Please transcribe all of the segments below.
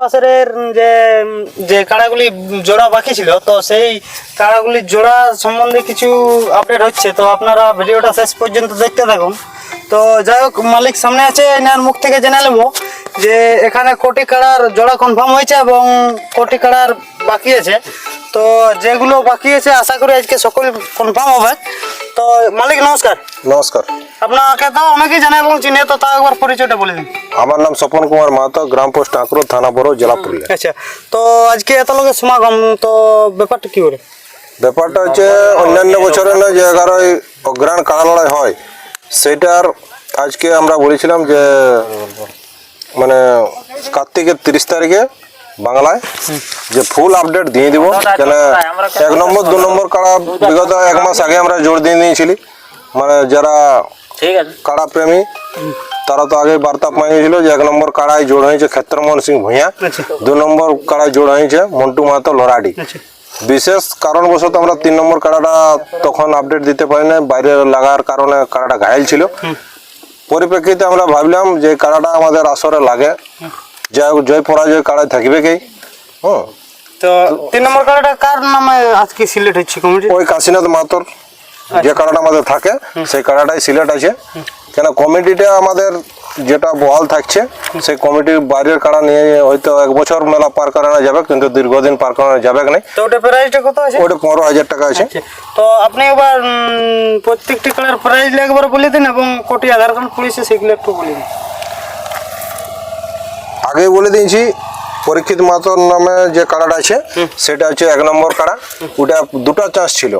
বছরের যে যে কাড়াগুলি জোড়া বাকি ছিল, তো সেই কাড়াগুলির জোড়া সম্বন্ধে কিছু আপডেট হচ্ছে। তো আপনারা ভিডিওটা শেষ পর্যন্ত দেখতে থাকুন। তো যাই হোক, মালিক সামনে আছে, এনার মুখ থেকে জেনে নেব। যে এখানে কোটি কাড়ার জোড়া কনফার্ম হয়েছে এবং কোটি কাড়ার বাকি আছে। তো যেগুলো বাকি আছে আশা করি আজকে সকল কনফার্ম হবে। তো মালিক নমস্কার। নমস্কার। আপনাকে তো অনেকেই জানে এবং চিনে তো তাও একবার পরিচয়টা বলে দিন। আমার নাম স্বপন কুমার মাহাতো গ্রাম পোস্ট আঁকড়ো থানা বড় জেলা পুরুলিয়া। আচ্ছা তো আজকে এত লোকের সমাগম তো ব্যাপারটা কি করে ব্যাপারটা হচ্ছে অন্যান্য বছরে না যে এগারোই অগ্রাণ কাড়া লড়াই হয় সেটার আজকে আমরা বলেছিলাম যে মানে কার্তিকের তিরিশ তারিখে বাংলায় যে ফুল আপডেট দিয়ে দিব। কেন এক নম্বর দু নম্বর কাড়া বিগত এক মাস আগে আমরা জোর দিয়ে দিয়েছিলি মানে যারা কাড়া প্রেমী তারা তো আগে বার্তা পাইয়েছিল যে এক নম্বর কাড়ায় জোড় হয়েছে ক্ষেত্রমোহন সিং ভূঁইয়া আচ্ছা। দু নম্বর কাড়ায় জোড় হয়েছে মন্টু মাহাতো লরাডি। আচ্ছা। বিশেষ কারণবশত আমরা তিন নম্বর কাড়াটা তখন আপডেট দিতে পারি না বাইরে লাগার কারণে কাড়াটা ঘায়ল ছিল। পরিপ্রেক্ষিতে আমরা ভাবলাম যে কাড়াটা আমাদের আসরে লাগে। জয় জয় পরাজয় কাড়ায় থাকবে কি হুম তো তিন নম্বর কার নামে আজকে সিলেক্ট হচ্ছে কমিটি? ওই কাশীনাথ মাতর যে কাড়াটা আমাদের থাকে সেই কাড়াটাই সিলেক্ট আছে। কেন কমিটিটা আমাদের যেটা বহাল থাকছে সেই কমিটির বাইরের কারা নিয়ে হয়তো এক বছর মেলা পার করানো যাবে কিন্তু দীর্ঘদিন পার করানো যাবে না তো ওটা প্রাইসটা কত আছে? ওটা পনেরো হাজার টাকা আছে। আচ্ছা, তো আপনি এবার প্রত্যেকটি কালার প্রাইস একবার বলে দিন এবং কোটি আধার কার্ড খুলেছে সেগুলো একটু বলে দিন। আগে বলে দিয়েছি পরীক্ষিত মাতর নামে যে কাড়াটা আছে সেটা হচ্ছে এক নম্বর কাড়া। ওটা দুটো চান্স ছিল।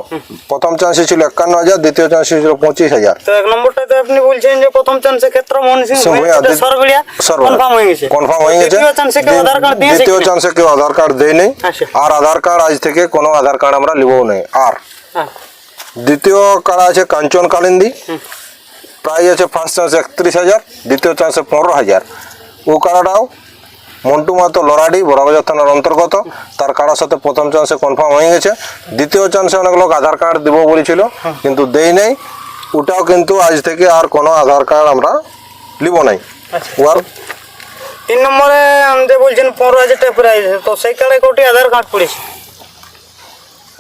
প্রথম চান্সে ছিল একান্ন হাজার দ্বিতীয় চান্সে ছিল পঁচিশ হাজার। তো এক নম্বরটাতে আপনি বলছেন যে প্রথম চান্সে ক্ষেত্র মোহন সিং সিং দ্বিতীয়- সরগড়িয়া সরগড়িয়া। কনফার্ম হয়ে গেছে। কনফার্ম হয়ে গেছে। দ্বিতীয় চান্সে কেউ আধার কার্ড কার্ড দেয় নেই। আর আধার কার্ড আজ থেকে কোনো আধার কার্ড আমরা লিবও নেই। আর হ্যাঁ। দ্বিতীয় কাড়া আছে কাঞ্চন কালিন্দি। প্রাইস আছে ফার্স্ট চান্স একত্রিশ হাজার দ্বিতীয় চান্সে পনেরো হাজার। ও কাড়াটাও মন্টু মাতো লরাডি বড়বাজার থানার অন্তর্গত। তার কাড়ার সাথে প্রথম চান্সে কনফার্ম হয়ে গেছে। দ্বিতীয় চান্সে অনেক লোক আধার কার্ড দেবো বলেছিল কিন্তু দেই নাই। ওটাও কিন্তু আজ থেকে আর কোনো আধার কার্ড আমরা লিব নাই। ওয়ার? তিন নম্বরে আমাদের বলছেন পনেরো হাজার টাকা প্রাইস তো সেই কার্ডে কোটি আধার কার্ড পড়েছে?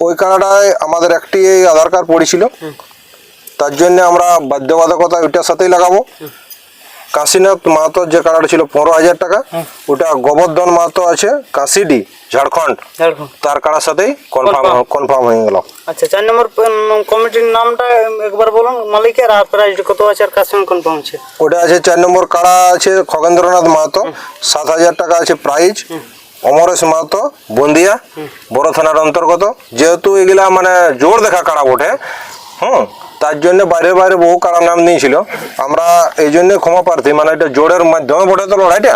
ওই কাড়াটায় আমাদের একটি আধার কার্ড পড়েছিল। তার জন্য আমরা বাধ্যবাধকতা ওইটার সাথেই লাগাবো। কাশীনাথ মাহাতোর যে কাড়াটা ছিল পনেরো হাজার টাকা ওটা গোবর্ধন মাহাতো আছে কাশিডি ঝাড়খণ্ড। তার কাড়ার সাথেই কনফার্ম কনফার্ম হয়ে গেল। আচ্ছা চার নম্বর কমিটির নামটা একবার বলুন মালিকের আর প্রাইস কত আছে আর কার সঙ্গে কনফার্ম আছে? ওটা আছে চার নম্বর কাড়া আছে খগেন্দ্রনাথ মাহাতো সাত হাজার টাকা আছে প্রাইজ অমরেশ মাহাতো বন্দিয়া। বড় থানার অন্তর্গত। যেহেতু এগুলা মানে জোর দেখা কাড়া ওঠে হুম তার জন্য বাইরে বাইরে বহু কাড়া নাম নিয়েছিল। আমরা এই জন্য ক্ষমা প্রার্থী মানে এটা জোরের মাধ্যমে বটে তো লড়াইটা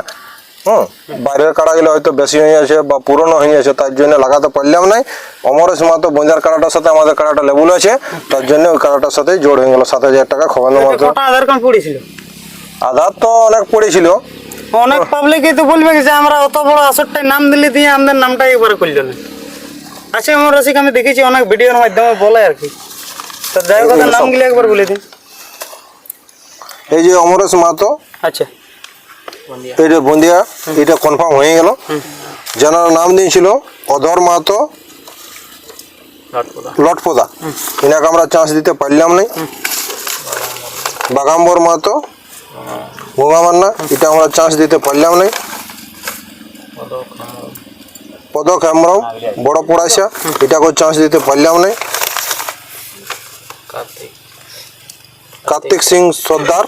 হুম বাইরের কাড়াগুলো হয়তো বেশি হয়ে আছে বা পুরনো হয়ে আছে তার জন্য লাগাতে পারলাম নাই। অমরেশ মাহাতো বঞ্জার কাড়াটার সাথে আমাদের কাড়াটা লেবুল আছে তার জন্য ওই কাড়াটার সাথে জোর হয়ে গেল সাত হাজার টাকা মাহাতো কটা আধার কার্ড পড়েছিল? আধার তো অনেক পড়েছিল। অনেক পাবলিকই তো বলবে যে আমরা অত বড় আসরটাই নাম দিলে দিয়ে আমাদের নামটা একবার করল না। আচ্ছা আমার রসিক আমি দেখেছি অনেক ভিডিওর মাধ্যমে বলে আর কি। তো ওদের নামগুলো একবার বলে দিন এই যে অমরেশ মাহাতো আচ্ছা। এই যে বন্দিয়া এটা কনফার্ম হয়ে গেল। যারা নাম দিয়েছিল অধর মাহাতো লটপদা। এনাকে আমরা চান্স দিতে পারলাম নাই। বাগাম্বর মাহাতো গঙ্গামান্না এটা আমরা চান্স দিতে পারলাম নাই। পদক হেমব্রম বড় পড়াশা এটাকেও চান্স দিতে পারলাম নাই। কার্তিক। সিং সর্দার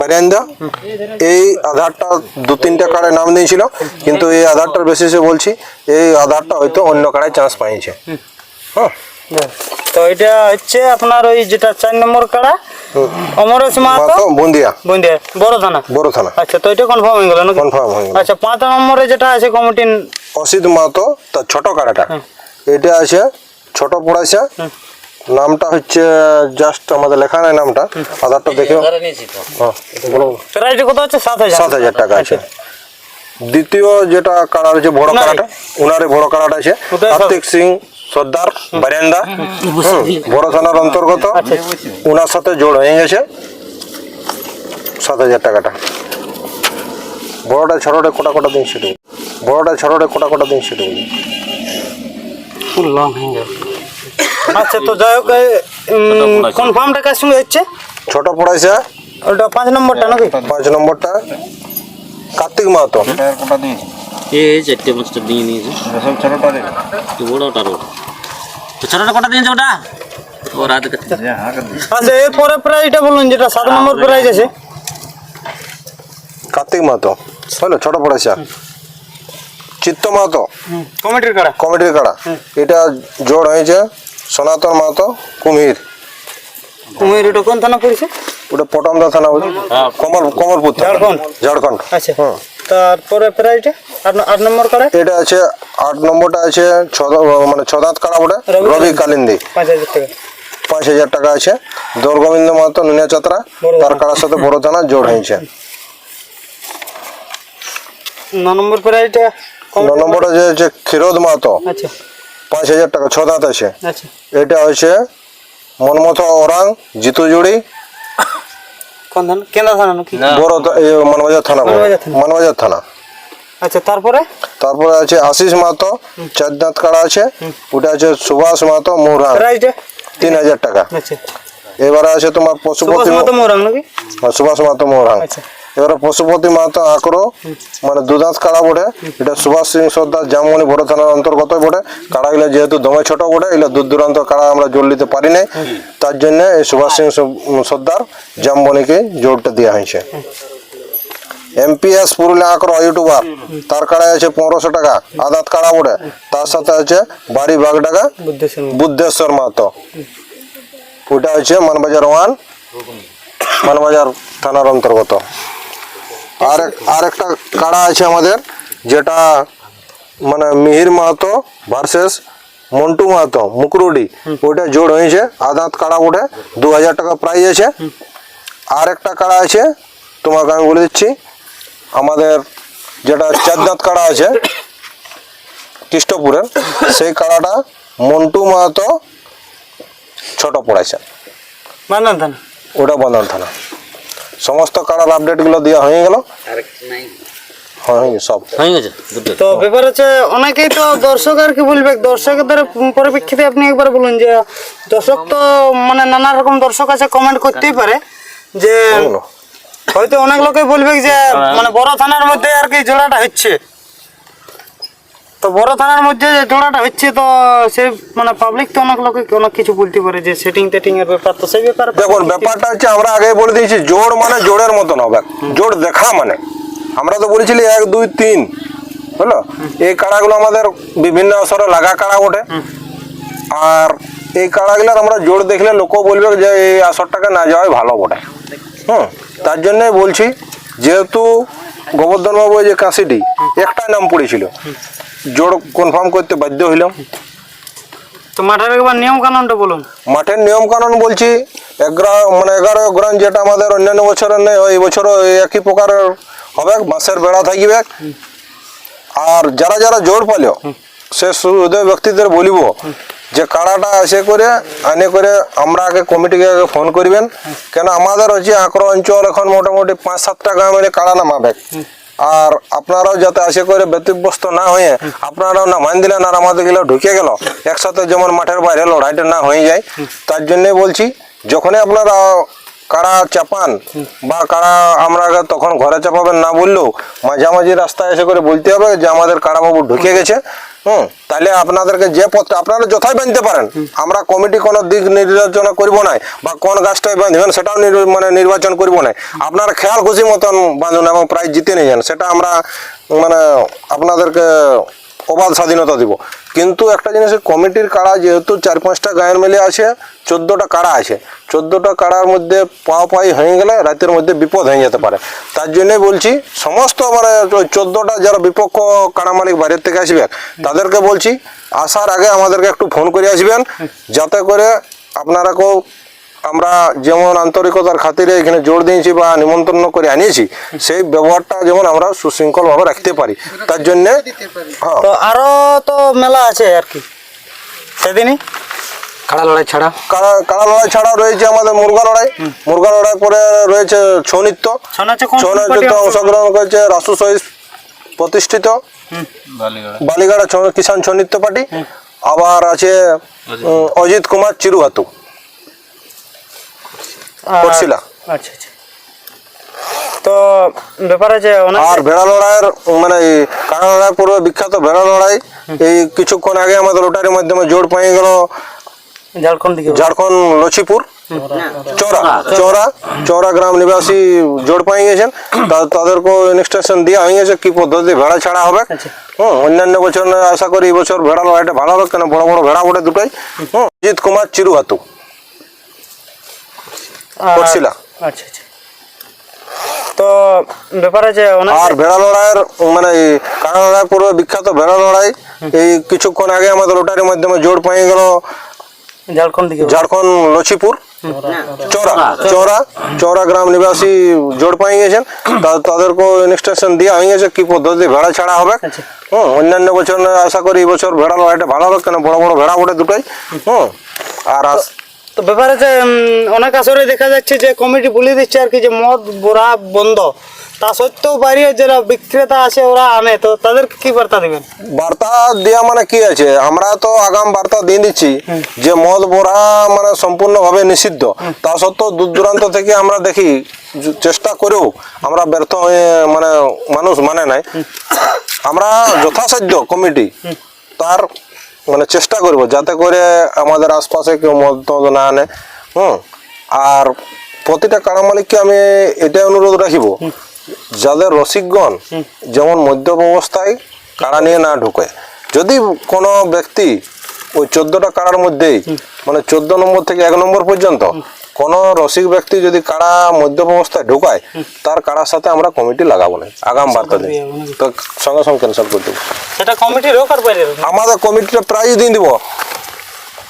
বারেন্দা এই আধারটা দু তিনটা কার্ডে নাম দিয়েছিল কিন্তু এই আধারটার বেসিসে বলছি এই আধারটা হয়তো অন্য কার্ডে চান্স পাইছে। হ্যাঁ তো এটা হচ্ছে আপনার ওই যেটা চার নম্বর কাড়া অমরেশ মাহাতো। বন্দিয়া। বন্দিয়া বড় থানা। বড় থানা। আচ্ছা তো এটা কনফার্ম হয়ে গেল কনফার্ম হয়ে গেল। আচ্ছা পাঁচ নম্বরে যেটা আছে কমিটির অসিত মাহাতো তার ছোট কাড়াটা। এটা আছে ছোট পড়াশা নামটা হচ্ছে জাস্ট আমাদের লেখা নাই নামটা। আধারটা দেখে হ্যাঁ প্রাইস কত হচ্ছে? সাত হাজার। সাত হাজার টাকা আছে। দ্বিতীয় যেটা কাড়া আছে বড়? কাড়াটা ওনারে বড় কাড়াটা আছে। কার্তিক সিং সর্দার বারেন্দা। বড় থানার অন্তর্গত। ওনার সাথে জোড় হয়ে গেছে। সাত হাজার টাকাটা। বড়টা ছোটটা কোটা কোটা দিন সেটা। বড়টা ছোটটা কোটা কোটা দিন সেটা। বলি আচ্ছা তো যাই হোক কনফার্মটা কার সঙ্গে হচ্ছে? ছোট পড়াইছে। ওটা পাঁচ নম্বরটা নাকি? পাঁচ নম্বরটা। কার্তিক মাহাতো। এ চারটে পাঁচটা দিয়ে নিয়েছে। তো বড়টার ওটা তো ছোটটা কটা দিয়েছে ওটা? ও রাত আচ্ছা এরপরে প্রাইজটা বলুন যেটা সাত নম্বর প্রাইজ আছে কার্তিক মাহাতো। হলো ছোট পড়াইছে। চিত্ত মাহাতো। কমিটির কাড়া কমিটির কাড়া এটা জোড় হয়েছে। সনাতন মাহাতো কুমির। কুমির ওটা কোন থানা পড়েছে? ওটা পটমদা থানা বলি কমল কমলপুর। ঝাড়খণ্ড। ঝাড়খণ্ড। আচ্ছা। হুম। তারপরে প্রাইজটা? আট আট নম্বর কাড়া এটা আছে আট নম্বরটা আছে ছ মানে ছ দাঁত কাড়া ওটা রবি কালিন্দি। পাঁচ হাজার টাকা। পাঁচ হাজার টাকা আছে। দৌড়গোবিন্দ মাহাতো নুনিয়া চাত্রা। তার। কাড়ার সাথে বড় থানা জোড় হয়েছে। ন নম্বর প্রাইজটা ন নম্বরটা যে ক্ষীরোদ মাহাতো আচ্ছা। পাঁচ হাজার টাকা ছ দাঁত আছে। আচ্ছা। এটা হচ্ছে মনমথ ওরাং জিতু জুড়ি। কোন থানা? নাকি? বড় মানবাজার থানা বলে। মানবাজার থানা। আচ্ছা তারপরে? তারপরে আছে আশিস মাহাতো চার দাঁত কাড়া আছে। ওটা আছে সুভাষ মাহাতো মোহরাং তিন হাজার টাকা। আচ্ছা। এবারে আছে তোমার সুভাষ পশুপতি মতো মোরাং নাকি? হ্যাঁ, সুভাষ মাহাতো মোহরাং আচ্ছা। এবারে পশুপতি মাহাতো আঁকড়ো মানে দুদাঁত কাড়া বটে, এটা সুভাষ সিং সর্দার জামমণি বড় থানার অন্তর্গত বটে। কাড়াগুলো যেহেতু দমে ছোট বটে, এগুলো দূর দূরান্ত কাড়া আমরা জোর দিতে পারি নাই। তার জন্য এই সুভাষ সিং সর্দার জামমণিকে জোরটা দেওয়া হয়েছে। এমপিএস পুরুলিয়া আঁকড়ো ইউটিউবার, তার কাড়ায় আছে পনেরোশো টাকা, আদাত কাড়া বটে। তার সাথে আছে বাড়ি বাগ টাকা বুদ্ধেশ্বর বুদ্ধেশ্বর মাহাতো। ওটা হচ্ছে মানবাজার ওয়ান, মানবাজার থানার অন্তর্গত। আর আর একটা কাড়া আছে আমাদের যেটা মানে মিহির মাহাতো ভার্সেস মন্টু মাহাতো মুকরুডি ওটা জোড় হয়েছে আদাত কাড়া ওঠে দু হাজার টাকা প্রাইজ আছে। আর একটা কাড়া আছে তোমাকে আমি বলে দিচ্ছি আমাদের যেটা চার দাঁত কাড়া আছে কৃষ্ণপুরের সেই কাড়াটা মন্টু মাহাতো ছোট পড়াইছে বান্দান থানা। ওটা বন্ধন থানা। সমস্ত কাড়ার আপডেটগুলো দেওয়া হয়ে গেল। হয়ে সব। হয়ে গেছে? তো ব্যাপার হচ্ছে অনেকেই তো দর্শক আর কি বলবে দর্শকদের পরিপ্রেক্ষিতে আপনি একবার বলুন যে দর্শক তো মানে নানা রকম দর্শক আছে কমেন্ট করতেই পারে যে হয়তো অনেক লোকে বলবে যে মানে বড় থানার মধ্যে আর কি জোড়াটা হচ্ছে। তো বড় থানার মধ্যে যে জোড়াটা হচ্ছে তো সে মানে পাবলিক তো অনেক লোকে অনেক কিছু বলতে পারে যে সেটিং টেটিং এর ব্যাপার তো সেই ব্যাপার দেখুন ব্যাপারটা হচ্ছে আমরা আগে বলে দিয়েছি জোড় মানে জোড়ের মতন হবে। জোড় দেখা মানে। আমরা তো বলেছিলি এক দুই তিন বুঝলো এই কাড়াগুলো আমাদের বিভিন্ন আসরে লাগা কাড়া ওঠে আর এই কাড়াগুলোর আমরা জোড় দেখলে লোক বলবে যে এই আসরটাকে না যাওয়াই ভালো বটে। হুম তার জন্যই বলছি যেহেতু গোবর্ধনবাবু যে কাশিটি একটাই নাম পড়েছিল। জোড় কনফার্ম করতে বাধ্য হইলাম। তো মাঠের একবার নিয়ম কানুনটা বলুন। মাঠের নিয়ম কানুন বলছি এগারো মানে এগারো গ্রাম যেটা আমাদের অন্যান্য বছরের নেই এই বছরও একই প্রকারের হবে মাসের বেড়া থাকবে। আর যারা যারা জোর পালিও সে হৃদয় ব্যক্তিদের বলিব যে কাড়াটা এসে করে আনে করে আমরা আগে কমিটিকে আগে ফোন করবেন। কেন আমাদের হচ্ছে আঁকড়ো অঞ্চল এখন মোটামুটি পাঁচ সাতটা গ্রামের কাড়া নামাবে। আর আপনারাও যাতে আসে করে ব্যতিব্যস্ত না হয়ে আপনারাও না মান দিলেন আর আমাদের গেলে ঢুকে গেল, একসাথে যেমন মাঠের বাইরে লড়াইটা না হয়ে যায়। তার জন্যই বলছি, যখনই আপনারা কারা চাপান বা কারা আমরা তখন ঘরে চাপাবেন না বললেও মাঝামাঝি রাস্তায় এসে করে বলতে হবে যে আমাদের কারাবাবু ঢুকে গেছে। হুম। তাহলে আপনাদেরকে যে পথটা আপনারা যথাই বাঁধতে পারেন, আমরা কমিটি কোনো দিক নির্বাচন করব না বা কোন গাছটাই বাঁধবেন সেটাও মানে নির্বাচন করব না আপনারা খেয়াল খুশি মতন বাঁধুন এবং প্রায় জিতে নিয়ে যান, সেটা আমরা মানে আপনাদেরকে অবাধ স্বাধীনতা দিব। কিন্তু একটা জিনিস, কমিটির কাড়া যেহেতু চার পাঁচটা গায়ের মেলে আছে, চোদ্দোটা কাড়া আছে। চোদ্দোটা কাড়ার মধ্যে পাও পাই হয়ে গেলে রাতের মধ্যে বিপদ হয়ে যেতে পারে। তার জন্যে বলছি, সমস্ত মানে চোদ্দোটা যারা বিপক্ষ কাড়া মালিক বাইরের থেকে আসবে তাদেরকে বলছি, আসার আগে আমাদেরকে একটু ফোন করে আসবেন, যাতে করে আপনারা কেউ আমরা যেমন আন্তরিকতার খাতিরে এখানে জোর দিয়েছি বা নিমন্ত্রণ করে আনিয়েছি সেই ব্যবহারটা যেমন আমরা সুশৃঙ্খলভাবে রাখতে পারি। তার জন্যে হ্যাঁ। তো আরও তো মেলা আছে আর কি। সেদিনই? কাড়া লড়াই ছাড়া। কাড়া কাড়া লড়াই ছাড়াও রয়েছে আমাদের মুরগা লড়াই। মুরগা লড়াই পরে রয়েছে ছৌ নৃত্য। ছৌ ছৌ অংশগ্রহণ করেছে রাসু সহিত প্রতিষ্ঠিত। বালিগাড়া। ছ- কিষাণ ছন্নিত্য পার্টি। আবার আছে অজিত কুমার। চিরুহাতু করছিলা? আচ্ছা আচ্ছা। তো ব্যাপার অনেক আর ভেড়া লড়াইয়ের মানে কাড়া লড়াই পূর্বে বিখ্যাত ভেড়া লড়াই। এই কিছুক্ষণ আগে আমাদের লোটারির মাধ্যমে জোর পেয়ে গেল ঝাড়খণ্ড ঝাড়খণ্ড লচিপুর। চৌরা। চৌরা চৌরা গ্রাম নিবাসী জোর পেয়ে গেছেন। তাদেরকে ইনস্ট্রাকশন দেওয়া হয়ে গেছে কি পদ্ধতি ভেড়া ছাড়া হবে। হুম অন্যান্য বছর আশা করি এই বছর ভেড়া লড়াইটা ভালো হবে কেন বড় বড় ভেড়া ওঠে দুটাই। হুম অজিত কুমার চিরুহাতু। করছিলা। আচ্ছা আচ্ছা। তো ব্যাপার আছে আর ভেড়া লড়াইয়ের মানে কাড়া লড়াই বিখ্যাত ভেড়া লড়াই। এই কিছুক্ষণ আগে আমাদের লোটারির মাধ্যমে জোর পেয়ে গেল ঝাড়খণ্ড দিকে। ঝাড়খণ্ড লচিপুর। চৌরা চৌরা। চৌরা গ্রাম নিবাসী জোর পেয়ে গেছেন। তাদেরকে ইনস্ট্রাকশন দেওয়া হয়ে গেছে কি পদ্ধতি ভেড়া ছাড়া হবে। আচ্ছা। হুম অন্যান্য বছর আশা করি এই বছর ভেড়া লড়াইটা ভালো হবে কেন বড় বড় ভেড়া ওঠে দুটাই। হুম আর তো ব্যাপার উম, অনেক আসরে দেখা যাচ্ছে যে কমিটি বলে দিচ্ছে আর কি যে মদ বোরা বন্ধ। তা সত্ত্বেও বাইরে যারা বিক্রেতা আছে ওরা আনে। তো তাদেরকে কি বার্তা দিবেন? বার্তা দেওয়া মানে কি আছে? আমরা তো আগাম বার্তা দিয়ে দিচ্ছি যে মদ বোরা মানে সম্পূর্ণভাবে নিষিদ্ধ। তা সত্ত্বেও দূর দূরান্ত থেকে আমরা দেখি চেষ্টা করেও আমরা ব্যর্থ হয়ে মানে মানুষ মানে নাই। আমরা যথাসাধ্য কমিটি তার মানে চেষ্টা করব যাতে করে আমাদের আশপাশে কেউ মদ না আনে হুম? আর প্রতিটা কাড়া মালিককে আমি এটাই অনুরোধ রাখিব যাদের রসিকগণ যেমন মদ্যপ অবস্থায় কাড়া নিয়ে না ঢুকে যদি কোনো ব্যক্তি ওই চোদ্দটা কাড়ার মধ্যেই মানে চোদ্দ নম্বর থেকে এক নম্বর পর্যন্ত কোনো রসিক ব্যক্তি যদি কাড়া মদ্যপ অবস্থায় ঢুকায় তার কাড়ার সাথে আমরা কমিটি লাগাবো না আগাম বার্তা দিই। তো সঙ্গে সঙ্গে ক্যান্সেল করে দেবো। সেটা কমিটির হোক আর বাইরের আমাদের কমিটিটা প্রাইজ দিয়ে দিব।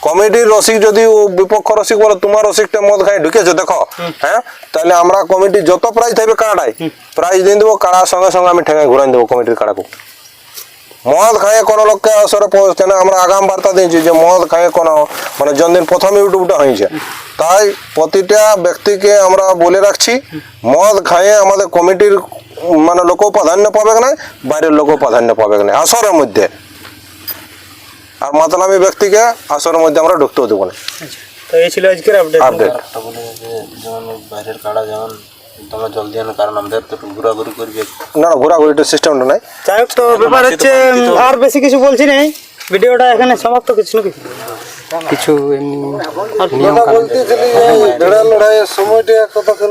কমিটির রসিক যদি ও বিপক্ষ রসিক বলে তোমার রসিকটা মদ খাই ঢুকেছে দেখো। হ্যাঁ? তাহলে আমরা কমিটি যত প্রাইজ থাকবে কাড়াটাই প্রাইজ দিয়ে দেবো কাড়ার সঙ্গে সঙ্গে আমি ঠেঙায় ঘুরাই দেবো কমিটির কাড়াকে মদ খাইয়ে কোনো লোককে আসরে পৌঁছছে না আমরা আগাম বার্তা দিয়েছি যে মদ খাইয়ে কোনো মানে জন্মদিন প্রথম ইউটিউবটা হয়েছে। তাই প্রতিটা ব্যক্তিকে আমরা বলে রাখছি মদ খাইয়ে আমাদের কমিটির মানে লোকও প্রাধান্য পাবে না বাইরের লোকও প্রাধান্য পাবে না আসরের মধ্যে। আর মাতলামি ব্যক্তিকে আসরের মধ্যে আমরা ঢুকতেও দেবো না। তো এই ছিল আজকের আপডেট আপডেট একটা বলে যে যেমন বাইরের কাড়া যেমন তোমরা জলদি আনো কারণ আমাদের তো একটু ঘোরাঘুরি করবে। না না ঘোরাঘুরিটা সিস্টেমটা নাই। যাই হোক তো ব্যাপার হচ্ছে আর বেশি কিছু বলছি নেই। ভিডিওটা এখানে সমাপ্ত কিছু নাকি? কিছু এমনি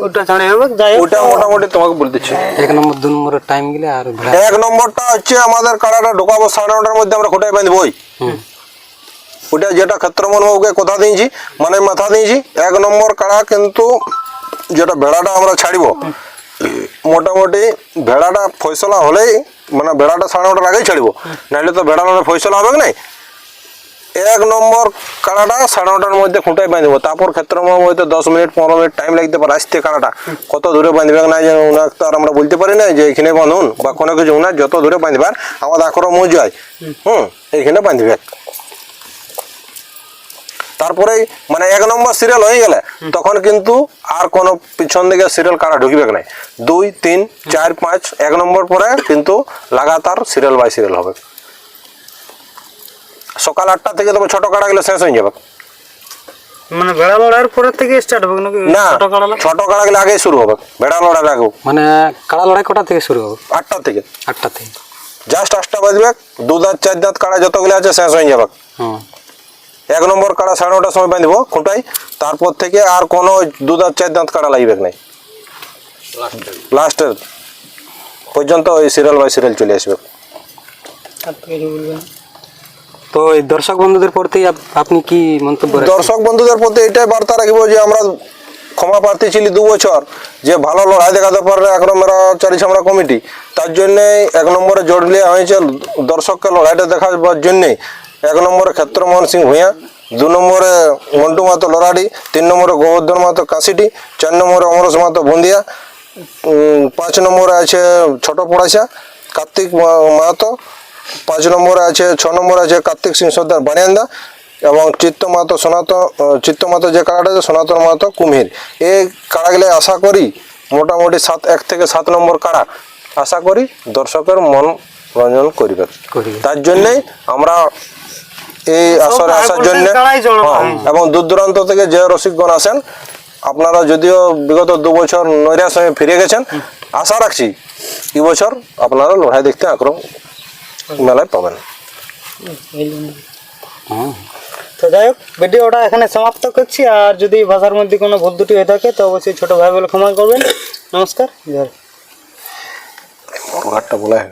ওটা ছাড়ে হবে যাই হোক ওটা মোটামুটি তোমাকে বলে দিচ্ছি। এক নম্বর দু নম্বরের টাইম গেলে আর এক নম্বরটা হচ্ছে আমাদের কাড়াটা ঢোকাবো সাড়ে নটার মধ্যে আমরা খোটায় বাঁধবই ওটা যেটা ক্ষেত্রমন বাবুকে কথা দিয়েছি মানে মাথা দিয়েছি এক নম্বর কাড়া কিন্তু যেটা ভেড়াটা আমরা ছাড়িব, মোটামুটি ভেড়াটা ফয়সলা হলেই মানে ভেড়াটা সাড়ে নটার আগেই ছাড়িব। নাহলে তো ভেড়াটা ফয়সলা হবে না এক নম্বর কাড়াটা সাড়ে নটার মধ্যে খুঁটায় বাঁধবো তারপর ক্ষেত্রমন হয়তো দশ মিনিট, পনেরো মিনিট টাইম লাগতে পারে আসতে কাড়াটা। কত দূরে বাঁধবে না যে ওনাকে তো আর আমরা বলতে পারি না যে এখানে বাঁধুন বা কোনো কিছু ওনার যত দূরে বাঁধবার আমাদের আক্রম যায়। হুম, এইখানে বাঁধবে। তারপরে মানে এক নম্বর সিরিয়াল হয়ে গেলে তখন কিন্তু আর কোনো পিছন দিকে সিরিয়াল কারা ঢুকবে না দুই তিন চার পাঁচ এক নম্বর পরে কিন্তু লাগাতার সিরিয়াল বাই সিরিয়াল হবে। সকাল আটটা থেকে তবে ছোট কাটা গেলে শেষ হয়ে যাবে। মানে ভেড়া লড়াইয়ের পরের থেকে স্টার্ট হবে নাকি? না ছোট কাটা গেলে আগেই শুরু হবে ভেড়া লড়ার মানে কাড়া লড়াই কটা থেকে শুরু হবে? আটটা থেকে। আটটা থেকে। জাস্ট আটটা বাজবে দু দাঁত চার দাঁত কাড়া যতগুলো আছে শেষ হয়ে যাবে। হুম। এক নম্বর কাড়া সাড়ে নটার সময় বাঁধবো খুঁটাই তারপর থেকে আর কোনো দু দাঁত চার দাঁত কাড়া লাগবে নাই। লাস্টের পর্যন্ত ওই সিরিয়াল বাই সিরিয়াল চলে আসবে। তো এই দর্শক বন্ধুদের প্রতি আপনি কি মন্তব্য দর্শক বন্ধুদের প্রতি এটাই বার্তা রাখব যে আমরা ক্ষমা প্রার্থী ছিলি দু বছর যে ভালো লড়াই দেখাতে পারলে এক নম্বর চারি চামড়া কমিটি। তার জন্যে এক নম্বরে জোর দেওয়া হয়েছে দর্শককে লড়াইটা দেখাবার জন্যে এক নম্বরে ক্ষেত্রমোহন সিং ভূঁইয়া দু নম্বরে মন্টু মাতো লড়াডি তিন নম্বরে গোবর্ধন মাতো কাশিটি চার নম্বরে অমরস মাতো বন্দিয়া পাঁচ নম্বরে আছে ছোট পড়াশা কার্তিক মাহাতো পাঁচ নম্বরে আছে ছ নম্বরে আছে কার্তিক সিং সর্দার বানিয়ান্দা এবং চিত্ত মাহাতো সনাতন চিত্ত মাহাতো যে কাড়াটা আছে সনাতন মাহাতো কুমির এই কাড়াগুলো আশা করি মোটামুটি সাত এক থেকে সাত নম্বর কাড়া আশা করি দর্শকের মন রঞ্জন করিবে। তার জন্যই আমরা এই আসরে আসার জন্য। হ্যাঁ। এবং দূর দূরান্ত থেকে যে রসিকগণ আসেন আপনারা যদিও বিগত দু বছর নৈরাশ হয়ে ফিরে গেছেন আশা রাখছি এই বছর আপনারা লড়াই দেখতে আগ্রহ মেলায় পাবেন। তো যাই হোক ভিডিওটা এখানে সমাপ্ত করছি। আর যদি ভাষার মধ্যে কোনো ভুল দুটি হয়ে থাকে তো অবশ্যই ছোটো ভাই বলে ক্ষমা করবেন। নমস্কার জয়। ঘাটটা বলা হয়।